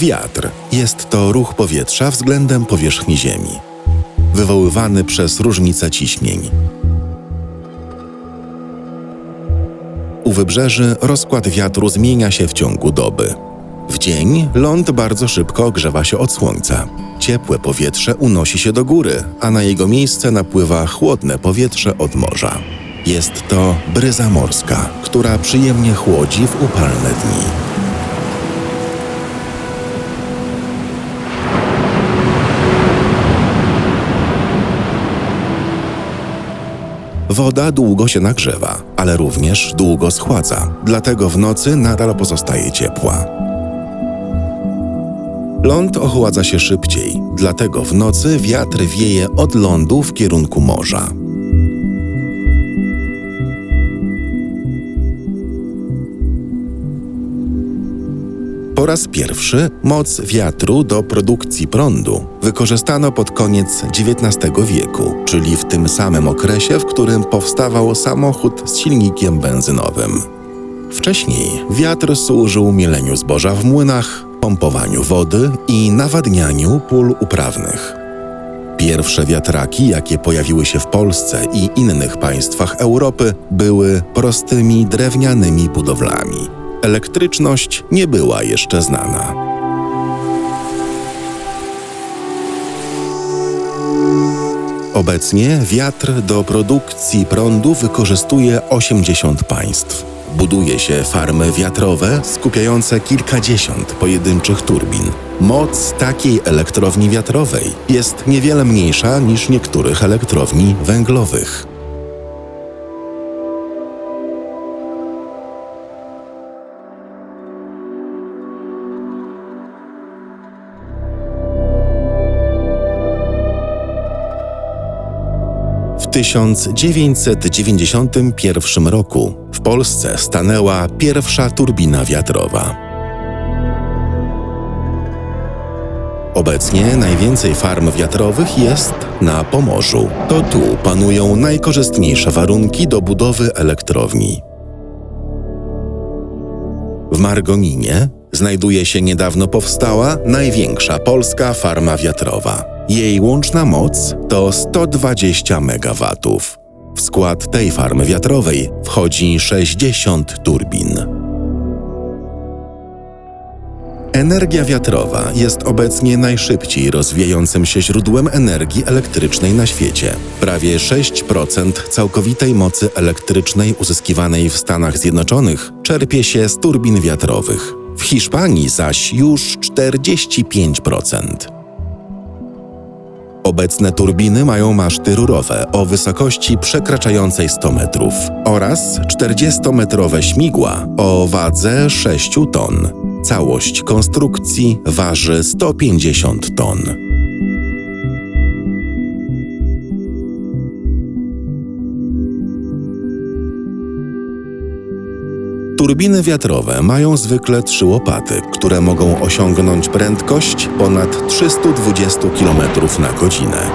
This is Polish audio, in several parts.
Wiatr jest to ruch powietrza względem powierzchni Ziemi, wywoływany przez różnicę ciśnień. U wybrzeży rozkład wiatru zmienia się w ciągu doby. W dzień ląd bardzo szybko ogrzewa się od słońca. Ciepłe powietrze unosi się do góry, a na jego miejsce napływa chłodne powietrze od morza. Jest to bryza morska, która przyjemnie chłodzi w upalne dni. Woda długo się nagrzewa, ale również długo schładza, dlatego w nocy nadal pozostaje ciepła. Ląd ochładza się szybciej, dlatego w nocy wiatr wieje od lądu w kierunku morza. Po raz pierwszy moc wiatru do produkcji prądu wykorzystano pod koniec XIX wieku, czyli w tym samym okresie, w którym powstawał samochód z silnikiem benzynowym. Wcześniej wiatr służył mieleniu zboża w młynach, pompowaniu wody i nawadnianiu pól uprawnych. Pierwsze wiatraki, jakie pojawiły się w Polsce i innych państwach Europy, były prostymi drewnianymi budowlami. Elektryczność nie była jeszcze znana. Obecnie wiatr do produkcji prądu wykorzystuje 80 państw. Buduje się farmy wiatrowe skupiające kilkadziesiąt pojedynczych turbin. Moc takiej elektrowni wiatrowej jest niewiele mniejsza niż niektórych elektrowni węglowych. 1991 roku w Polsce stanęła pierwsza turbina wiatrowa. Obecnie najwięcej farm wiatrowych jest na Pomorzu. To tu panują najkorzystniejsze warunki do budowy elektrowni. W Margoninie znajduje się niedawno powstała największa polska farma wiatrowa. Jej łączna moc to 120 MW. W skład tej farmy wiatrowej wchodzi 60 turbin. Energia wiatrowa jest obecnie najszybciej rozwijającym się źródłem energii elektrycznej na świecie. Prawie 6% całkowitej mocy elektrycznej uzyskiwanej w Stanach Zjednoczonych czerpie się z turbin wiatrowych. W Hiszpanii zaś już 45%. Obecne turbiny mają maszty rurowe o wysokości przekraczającej 100 metrów oraz 40-metrowe śmigła o wadze 6 ton. Całość konstrukcji waży 150 ton. Turbiny wiatrowe mają zwykle trzy łopaty, które mogą osiągnąć prędkość ponad 320 km na godzinę.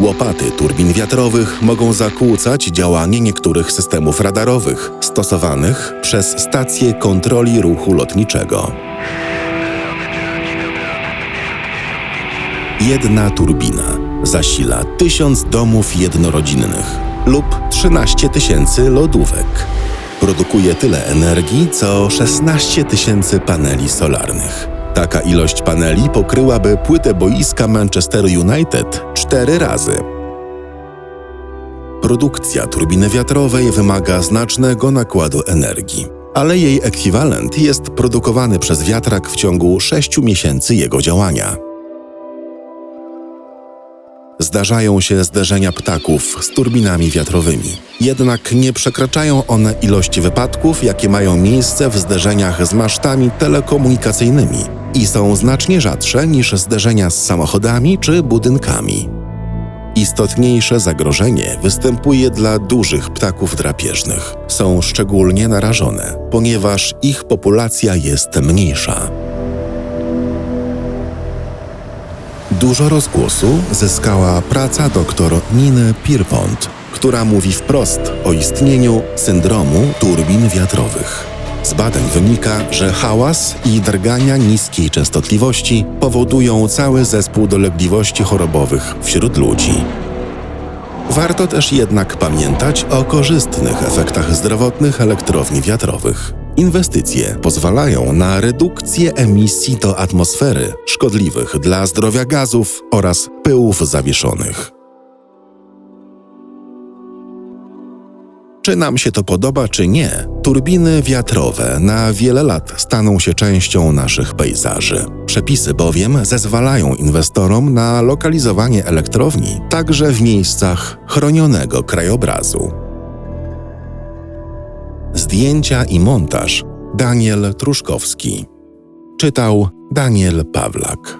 Łopaty turbin wiatrowych mogą zakłócać działanie niektórych systemów radarowych stosowanych przez stacje kontroli ruchu lotniczego. Jedna turbina zasila tysiąc domów jednorodzinnych lub 13 tysięcy lodówek. Produkuje tyle energii, co 16 tysięcy paneli solarnych. Taka ilość paneli pokryłaby płytę boiska Manchester United cztery razy. Produkcja turbiny wiatrowej wymaga znacznego nakładu energii, ale jej ekwiwalent jest produkowany przez wiatrak w ciągu 6 miesięcy jego działania. Zdarzają się zderzenia ptaków z turbinami wiatrowymi. Jednak nie przekraczają one ilości wypadków, jakie mają miejsce w zderzeniach z masztami telekomunikacyjnymi i są znacznie rzadsze niż zderzenia z samochodami czy budynkami. Istotniejsze zagrożenie występuje dla dużych ptaków drapieżnych. Są szczególnie narażone, ponieważ ich populacja jest mniejsza. Dużo rozgłosu zyskała praca dr Niny Pierpont, która mówi wprost o istnieniu syndromu turbin wiatrowych. Z badań wynika, że hałas i drgania niskiej częstotliwości powodują cały zespół dolegliwości chorobowych wśród ludzi. Warto też jednak pamiętać o korzystnych efektach zdrowotnych elektrowni wiatrowych. Inwestycje pozwalają na redukcję emisji do atmosfery szkodliwych dla zdrowia gazów oraz pyłów zawieszonych. Czy nam się to podoba, czy nie, turbiny wiatrowe na wiele lat staną się częścią naszych pejzaży. Przepisy bowiem zezwalają inwestorom na lokalizowanie elektrowni także w miejscach chronionego krajobrazu. Zdjęcia i montaż Daniel Truszkowski. Czytał Daniel Pawlak.